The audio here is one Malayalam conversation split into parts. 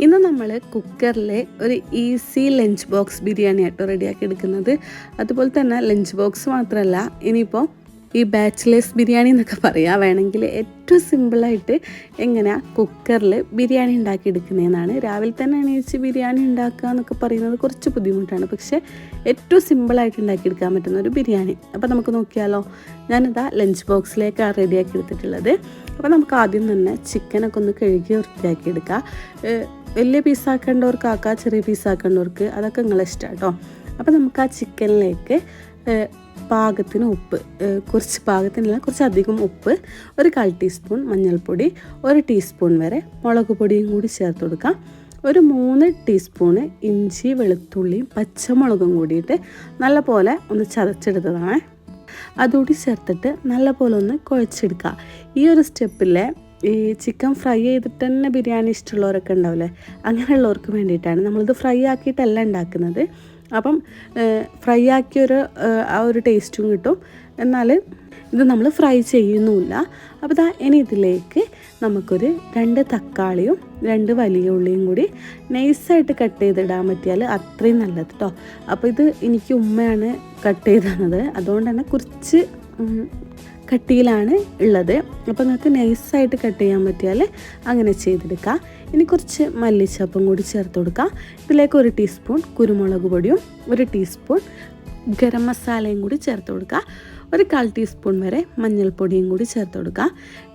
ഇന്ന് നമ്മൾ കുക്കറിലെ ഒരു ഈസി ലഞ്ച് ബോക്സ് ബിരിയാണി ആട്ടോ റെഡിയാക്കി എടുക്കുന്നത്. അതുപോലെ തന്നെ ലഞ്ച് ബോക്സ് മാത്രമല്ല ഇനിയിപ്പോൾ ഈ ബാച്ചിലേഴ്സ് ബിരിയാണി എന്നൊക്കെ പറയാം. വേണമെങ്കിൽ ഏറ്റവും സിമ്പിളായിട്ട് എങ്ങനെയാണ് കുക്കറിൽ ബിരിയാണി ഉണ്ടാക്കി എടുക്കുന്നതെന്നാണ്. രാവിലെ തന്നെ എണീച്ച് ബിരിയാണി ഉണ്ടാക്കുക എന്നൊക്കെ പറയുന്നത് കുറച്ച് ബുദ്ധിമുട്ടാണ്. പക്ഷേ ഏറ്റവും സിമ്പിളായിട്ട് ഉണ്ടാക്കിയെടുക്കാൻ പറ്റുന്ന ഒരു ബിരിയാണി. അപ്പോൾ നമുക്ക് നോക്കിയാലോ ഞാനിതാ ലഞ്ച് ബോക്സിലേക്കാണ് റെഡിയാക്കി എടുത്തിട്ടുള്ളത്. അപ്പോൾ നമുക്ക് ആദ്യം തന്നെ ചിക്കനൊക്കെ ഒന്ന് കഴുകി വൃത്തിയാക്കി എടുക്കുക ഏഹ് വലിയ പീസാക്കേണ്ടവർക്ക് ആക്കാം ചെറിയ പീസാക്കേണ്ടവർക്ക് അതൊക്കെ നിങ്ങളെ ഇഷ്ടം കേട്ടോ അപ്പോൾ നമുക്ക് ആ ചിക്കനിലേക്ക് പാകത്തിന് ഉപ്പ് കുറച്ച് പാകത്തിനല്ല കുറച്ച് അധികം ഉപ്പ് ഒരു കാൽ ടീസ്പൂൺ മഞ്ഞൾപ്പൊടി ഒരു ടീസ്പൂൺ വരെ മുളക് പൊടിയും കൂടി ചേർത്ത് കൊടുക്കാം. ഒരു മൂന്ന് ടീസ്പൂണ് ഇഞ്ചി വെളുത്തുള്ളിയും പച്ചമുളകും കൂടിയിട്ട് നല്ലപോലെ ഒന്ന് ചതച്ചെടുത്തതാണ്. അതുകൂടി ചേർത്തിട്ട് നല്ലപോലെ ഒന്ന് കുഴച്ചെടുക്കുക ഈ ഒരു സ്റ്റെപ്പിലെ ഈ ചിക്കൻ ഫ്രൈ ചെയ്തിട്ട് തന്നെ ബിരിയാണി ഇഷ്ടമുള്ളവരൊക്കെ ഉണ്ടാവില്ലേ? അങ്ങനെയുള്ളവർക്ക് വേണ്ടിയിട്ടാണ് നമ്മളിത് ഫ്രൈ ആക്കിയിട്ടല്ല ഉണ്ടാക്കുന്നത്. അപ്പം ഫ്രൈ ആക്കിയൊരു ആ ഒരു ടേസ്റ്റും കിട്ടും. എന്നാൽ ഇത് നമ്മൾ ഫ്രൈ ചെയ്യുന്നുമില്ല. അപ്പോൾ ഇതാ ഇനി ഇതിലേക്ക് നമുക്കൊരു രണ്ട് തക്കാളിയും രണ്ട് വലിയ ഉള്ളിയും കൂടി നൈസായിട്ട് കട്ട് ചെയ്തിടാൻ പറ്റിയാൽ അത്രയും നല്ലത് കേട്ടോ അപ്പോൾ ഇത് എനിക്ക് ഉമ്മയാണ് കട്ട് ചെയ്ത് തന്നത് അതുകൊണ്ട് തന്നെ കുറച്ച് കട്ടിയിലാണ് ഉള്ളത്. അപ്പോൾ നിങ്ങൾക്ക് നൈസായിട്ട് കട്ട് ചെയ്യാൻ പറ്റിയാൽ അങ്ങനെ ചെയ്തെടുക്കാം. ഇനി കുറച്ച് മല്ലിച്ചപ്പും കൂടി ചേർത്ത് കൊടുക്കാം. ഇതിലേക്ക് ഒരു ടീസ്പൂൺ കുരുമുളക് പൊടിയും ഒരു ടീസ്പൂൺ ഗരം മസാലയും കൂടി ചേർത്ത് കൊടുക്കുക ഒരു കാൽ ടീസ്പൂൺ വരെ മഞ്ഞൾപ്പൊടിയും കൂടി ചേർത്ത് കൊടുക്കുക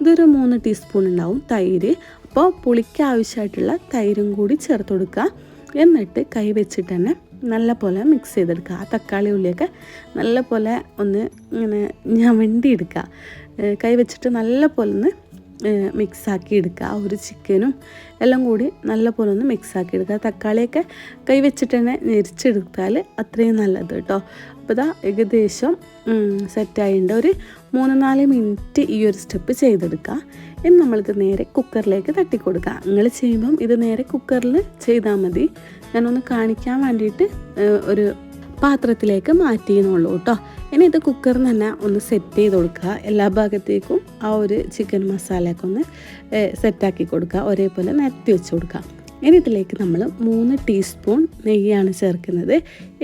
ഇതൊരു മൂന്ന് ടീസ്പൂൺ ഉണ്ടാവും തൈര്. അപ്പോൾ പുളിക്ക് ആവശ്യമായിട്ടുള്ള തൈരും കൂടി ചേർത്ത് കൊടുക്കുക എന്നിട്ട് കൈ വെച്ചിട്ട് തന്നെ നല്ല പോലെ മിക്സ് ചെയ്തെടുക്കുക. ആ തക്കാളി ഉള്ളിയൊക്കെ നല്ല പോലെ ഒന്ന് ഇങ്ങനെ ഞാൻ ഏഹ് കൈ വെച്ചിട്ട് നല്ല പോലെ ഒന്ന് മിക്സാക്കി എടുക്കുക ആ ഒരു ചിക്കനും എല്ലാം കൂടി നല്ല പോലെ ഒന്ന് മിക്സാക്കി എടുക്കുക തക്കാളിയൊക്കെ കൈ വെച്ചിട്ട് തന്നെ ഞെരിച്ചെടുത്താൽ അത്രയും നല്ലത് കേട്ടോ. അപ്പോൾ ഇതാ ഏകദേശം സെറ്റായിട്ടുണ്ട് ഒരു മൂന്ന് നാല് മിനിറ്റ് ഈ ഒരു സ്റ്റെപ്പ് ചെയ്തെടുക്കുക. ഇനി നമ്മൾക്ക് നേരെ കുക്കറിലേക്ക് തട്ടിക്കൊടുക്കുക. നിങ്ങൾ ചെയ്യുമ്പം ഇത് നേരെ കുക്കറിൽ ചെയ്താൽ മതി. ഞാനൊന്ന് കാണിക്കാൻ വേണ്ടിയിട്ട് ഒരു പാത്രത്തിലേക്ക് മാറ്റിയെന്നുള്ളൂ കേട്ടോ. ഇനി ഇത് കുക്കറിൽ തന്നെ ഒന്ന് സെറ്റ് ചെയ്ത് കൊടുക്കുക. എല്ലാ ഭാഗത്തേക്കും ആ ഒരു ചിക്കൻ മസാലയൊക്കെ ഒന്ന് സെറ്റാക്കി കൊടുക്കുക. ഒരേപോലെ നിരത്തി വെച്ച് കൊടുക്കുക. ഇനി ഇതിലേക്ക് നമ്മൾ മൂന്ന് ടീസ്പൂൺ നെയ്യാണ് ചേർക്കുന്നത്.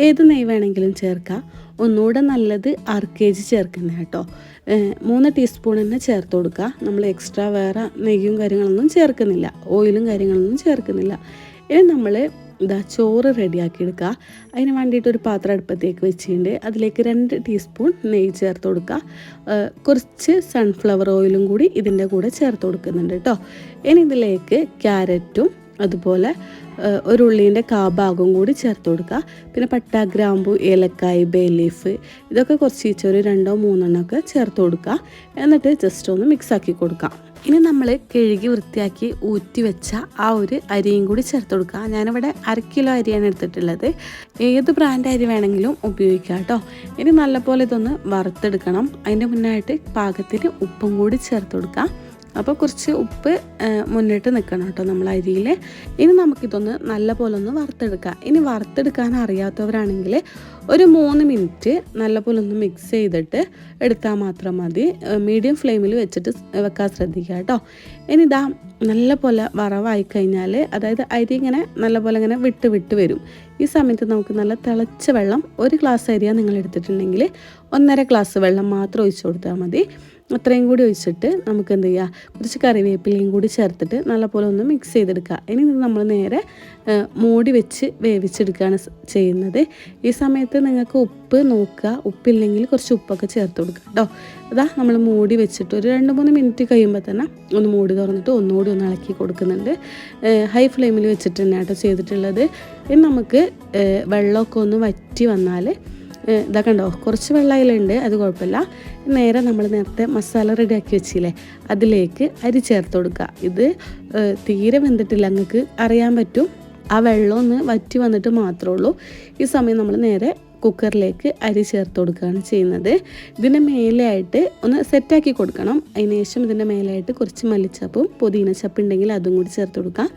ഏത് നെയ്യ് വേണമെങ്കിലും ചേർക്കാം. ഒന്നുകൂടെ നല്ലത് ആർ കെ ജി ചേർക്കുന്നത് കേട്ടോ. മൂന്ന് ടീസ്പൂൺ തന്നെ ചേർത്ത് കൊടുക്കുക. നമ്മൾ എക്സ്ട്രാ വേറെ നെയ്യും കാര്യങ്ങളൊന്നും ചേർക്കുന്നില്ല. ഓയിലും കാര്യങ്ങളൊന്നും ചേർക്കുന്നില്ല. ഇനി നമ്മൾ ഇതാ ചോറ് റെഡിയാക്കി എടുക്കുക അതിന് വേണ്ടിയിട്ട് ഒരു പാത്രം അടുപ്പത്തേക്ക് വെച്ചിട്ടുണ്ട്. അതിലേക്ക് രണ്ട് ടീസ്പൂൺ നെയ്യ് ചേർത്ത് കൊടുക്കുക. കുറച്ച് സൺഫ്ലവർ ഓയിലും കൂടി ഇതിന്റെ കൂടെ ചേർത്ത് കൊടുക്കുന്നുണ്ട് കേട്ടോ. ഇനി ഇതിലേക്ക് ക്യാരറ്റും അതുപോലെ ഒരു ഉള്ളീന്റെ കാഭാഗവും കൂടി ചേർത്ത് കൊടുക്കുക. പിന്നെ പട്ട ഗ്രാമ്പു ഏലക്കായ് ബേ ലീഫ് ഇതൊക്കെ കുറച്ച് ഒരു രണ്ടോ മൂന്നെണ്ണം ഒക്കെ ചേർത്ത് കൊടുക്കുക. എന്നിട്ട് ജസ്റ്റ് ഒന്ന് മിക്സ് ആക്കി കൊടുക്കുക. ഇനി നമ്മൾ കഴുകി വൃത്തിയാക്കി ഊറ്റി വെച്ച ആ ഒരു അരിയും കൂടി ചേർത്ത് കൊടുക്കുക. ഞാനിവിടെ അര കിലോ അരിയാണ് എടുത്തിട്ടുള്ളത്. ഏത് ബ്രാൻഡ് അരി വേണമെങ്കിലും ഉപയോഗിക്കാം കേട്ടോ. ഇനി നല്ലപോലെ ഇതൊന്ന് വറുത്തെടുക്കണം. അതിന്റെ മുന്നായിട്ട് പാകത്തിന് ഉപ്പും കൂടി ചേർത്ത് കൊടുക്കുക. അപ്പോൾ കുറച്ച് ഉപ്പ് മുന്നിട്ട് നിൽക്കണം കേട്ടോ നമ്മൾ അരിയിൽ ഇനി നമുക്കിതൊന്ന് നല്ല പോലെ ഒന്ന് വറുത്തെടുക്കാം. ഇനി വറുത്തെടുക്കാൻ അറിയാത്തവരാണെങ്കിൽ ഒരു മൂന്ന് മിനിറ്റ് നല്ല പോലെ ഒന്ന് മിക്സ് ചെയ്തിട്ട് എടുത്താൽ മാത്രം മതി. മീഡിയം ഫ്ലെയിമിൽ വെച്ചിട്ട് വെക്കാൻ ശ്രദ്ധിക്കുക കേട്ടോ. ഇനി ഇതാ നല്ല പോലെ വറവായി കഴിഞ്ഞാൽ അതായത് അരി ഇങ്ങനെ നല്ല പോലെ ഇങ്ങനെ വിട്ട് വിട്ട് വരും. ഈ സമയത്ത് നമുക്ക് നല്ല തിളച്ച വെള്ളം ഒരു ഗ്ലാസ് അരിയാണ് നിങ്ങൾ എടുത്തിട്ടുണ്ടെങ്കിൽ ഒന്നര ഗ്ലാസ് വെള്ളം മാത്രം ഒഴിച്ചു കൊടുത്താൽ മതി. അത്രയും കൂടി ഒഴിച്ചിട്ട് നമുക്ക് എന്ത് ചെയ്യുക കുറച്ച് കറിവേപ്പിലയും കൂടി ചേർത്തിട്ട് നല്ലപോലെ ഒന്ന് മിക്സ് ചെയ്തെടുക്കുക ഇനി ഇത് നമ്മൾ നേരെ മൂടി വെച്ച് വേവിച്ചെടുക്കുകയാണ് ചെയ്യുന്നത്. ഈ സമയത്ത് നിങ്ങൾക്ക് ഉപ്പ് നോക്കുക ഉപ്പില്ലെങ്കിൽ കുറച്ച് ഉപ്പൊക്കെ ചേർത്ത് കൊടുക്കുക കേട്ടോ അതാ നമ്മൾ മൂടി വെച്ചിട്ട് ഒരു രണ്ട് മൂന്ന് മിനിറ്റ് കഴിയുമ്പോൾ തന്നെ ഒന്ന് മൂടി തുറന്നിട്ട് ഒന്നുകൂടി ഒന്ന് ഇളക്കി കൊടുക്കുന്നുണ്ട്. ഹൈ ഫ്ലെയിമിൽ വെച്ചിട്ട് തന്നെ കേട്ടോ ചെയ്തിട്ടുള്ളത്. ഇനി നമുക്ക് വെള്ളമൊക്കെ ഒന്ന് വറ്റി വന്നാൽ ഇതാ കണ്ടോ കുറച്ച് വെള്ളം അതിലുണ്ട് അത് കുഴപ്പമില്ല. നേരെ നമ്മൾ നേരത്തെ മസാല റെഡിയാക്കി വെച്ചില്ലേ അതിലേക്ക് അരി ചേർത്ത് കൊടുക്കുക. ഇത് തീരെ വെന്തിട്ടില്ല നിങ്ങൾക്ക് അറിയാൻ പറ്റും. ആ വെള്ളം ഒന്ന് വറ്റി വന്നിട്ട് മാത്രമേ ഉള്ളൂ. ഈ സമയം നമ്മൾ നേരെ കുക്കറിലേക്ക് അരി ചേർത്ത് കൊടുക്കുകയാണ് ചെയ്യുന്നത്. ഇതിന്റെ മേലെയായിട്ട് ഒന്ന് സെറ്റാക്കി കൊടുക്കണം. അതിന് ശേഷം ഇതിന്റെ മേലെയായിട്ട് കുറച്ച് മല്ലിച്ചപ്പും പുതിന ചപ്പ് ഉണ്ടെങ്കിൽ അതും കൂടി ചേർത്ത് കൊടുക്കാം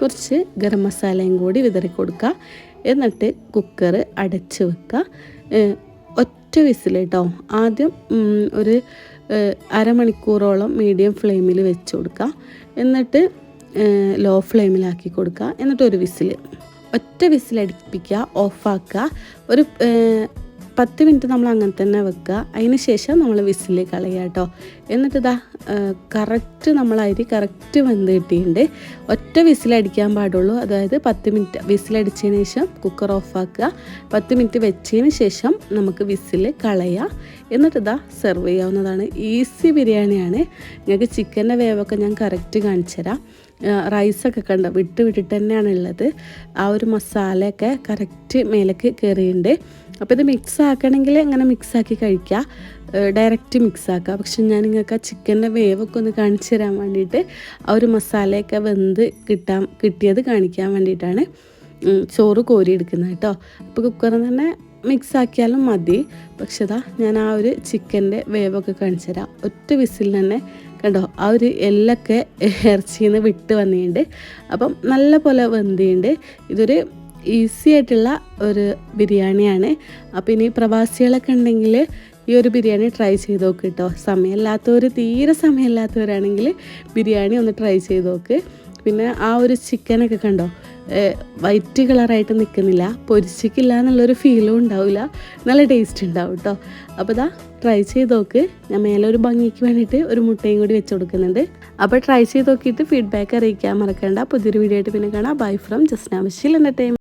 കുറച്ച് ഗരം മസാലയും കൂടി വിതറി കൊടുക്കുക. എന്നിട്ട് കുക്കർ അടച്ച് വെക്കുക. ഒറ്റ വിസിൽ കേട്ടോ ആദ്യം ഒരു അരമണിക്കൂറോളം മീഡിയം ഫ്ലെയിമിൽ വെച്ച് കൊടുക്കുക എന്നിട്ട് ലോ ഫ്ലെയിമിലാക്കി കൊടുക്കുക എന്നിട്ട് ഒരു വിസിൽ ഒറ്റ വിസിലടിപ്പിക്കുക ഓഫാക്കുക. ഒരു പത്ത് മിനിറ്റ് നമ്മൾ അങ്ങനെ തന്നെ വെക്കുക. അതിന് ശേഷം നമ്മൾ വിസിൽ കളയുക കേട്ടോ. എന്നിട്ട് ഇതാ കറക്റ്റ് നമ്മൾ അരി കറക്റ്റ് വെന്ത് കിട്ടിയിട്ടുണ്ട്. ഒറ്റ വിസിലടിക്കാൻ പാടുള്ളൂ. അതായത് പത്ത് മിനിറ്റ് വിസിലടിച്ചതിന് ശേഷം കുക്കർ ഓഫാക്കുക പത്ത് മിനിറ്റ് വെച്ചതിന് ശേഷം നമുക്ക് വിസിൽ കളയുക. എന്നിട്ട് ഇതാ സെർവ് ചെയ്യാവുന്നതാണ്. ഈസി ബിരിയാണിയാണ്. നിങ്ങൾക്ക് ചിക്കന്റെ വേവൊക്കെ ഞാൻ കറക്റ്റ് കാണിച്ചു തരാം. റൈസൊക്കെ കണ്ട? വിട്ട് വിട്ടിട്ട് തന്നെയാണ് ഉള്ളത്. ആ ഒരു മസാലയൊക്കെ കറക്റ്റ് മേലേക്ക് കയറിയിട്ടുണ്ട് അപ്പോൾ ഇത് മിക്സ് ആക്കണമെങ്കിൽ അങ്ങനെ മിക്സ് ആക്കി കഴിക്കുക ഡയറക്റ്റ് മിക്സ് ആക്കുക പക്ഷെ ഞാൻ നിങ്ങൾക്ക് ആ ചിക്കന്റെ വേവൊക്കെ ഒന്ന് കാണിച്ചു തരാൻ വേണ്ടിയിട്ട് ആ ഒരു മസാലയൊക്കെ വെന്ത് കിട്ടാൻ കിട്ടിയത് കാണിക്കാൻ വേണ്ടിയിട്ടാണ് ചോറ് കോരിയെടുക്കുന്നത് കേട്ടോ. അപ്പോൾ കുക്കറിൽ തന്നെ മിക്സ് ആക്കിയാലും മതി. പക്ഷെ ഇതാ ഞാൻ ആ ഒരു ചിക്കന്റെ വേവൊക്കെ കാണിച്ചു തരാം. ഒറ്റ വിസിൽ തന്നെ കണ്ടോ ആ ഒരു എല്ലൊക്കെ ഇറച്ചിയിൽ നിന്ന് വിട്ട് വന്നിട്ടുണ്ട് അപ്പം നല്ല പോലെ വെന്തിയുണ്ട് ഇതൊരു ഈസി ആയിട്ടുള്ള ഒരു ബിരിയാണിയാണ്. അപ്പോൾ ഇനി പ്രവാസികളൊക്കെ ഉണ്ടെങ്കിൽ ഈ ഒരു ബിരിയാണി ട്രൈ ചെയ്ത് നോക്ക് കേട്ടോ സമയമില്ലാത്തവർ തീരെ സമയമില്ലാത്തവരാണെങ്കിൽ ബിരിയാണി ഒന്ന് ട്രൈ ചെയ്ത് നോക്ക്. പിന്നെ ആ ഒരു ചിക്കനൊക്കെ കണ്ടോ? വൈറ്റ് കളറായിട്ട് നിൽക്കുന്നില്ല പൊരിച്ചിക്കില്ല എന്നുള്ളൊരു ഫീലും ഉണ്ടാവില്ല. നല്ല ടേസ്റ്റ് ഉണ്ടാവും കേട്ടോ അപ്പോൾ ഇതാ ട്രൈ ചെയ്ത് നോക്ക്. ഞാൻ മേലെ ഒരു ഭംഗിക്ക് വേണ്ടിയിട്ട് ഒരു മുട്ടയും കൂടി വെച്ച് കൊടുക്കുന്നുണ്ട്. അപ്പോൾ ട്രൈ ചെയ്ത് നോക്കിയിട്ട് ഫീഡ്ബാക്ക് അറിയിക്കാൻ മറക്കണ്ട. പുതിയൊരു വീഡിയോ ആയിട്ട് പിന്നെ കാണാം. ബൈ ഫ്രം ജസ്നാ വിഷിൽ എന്റർടൈൻ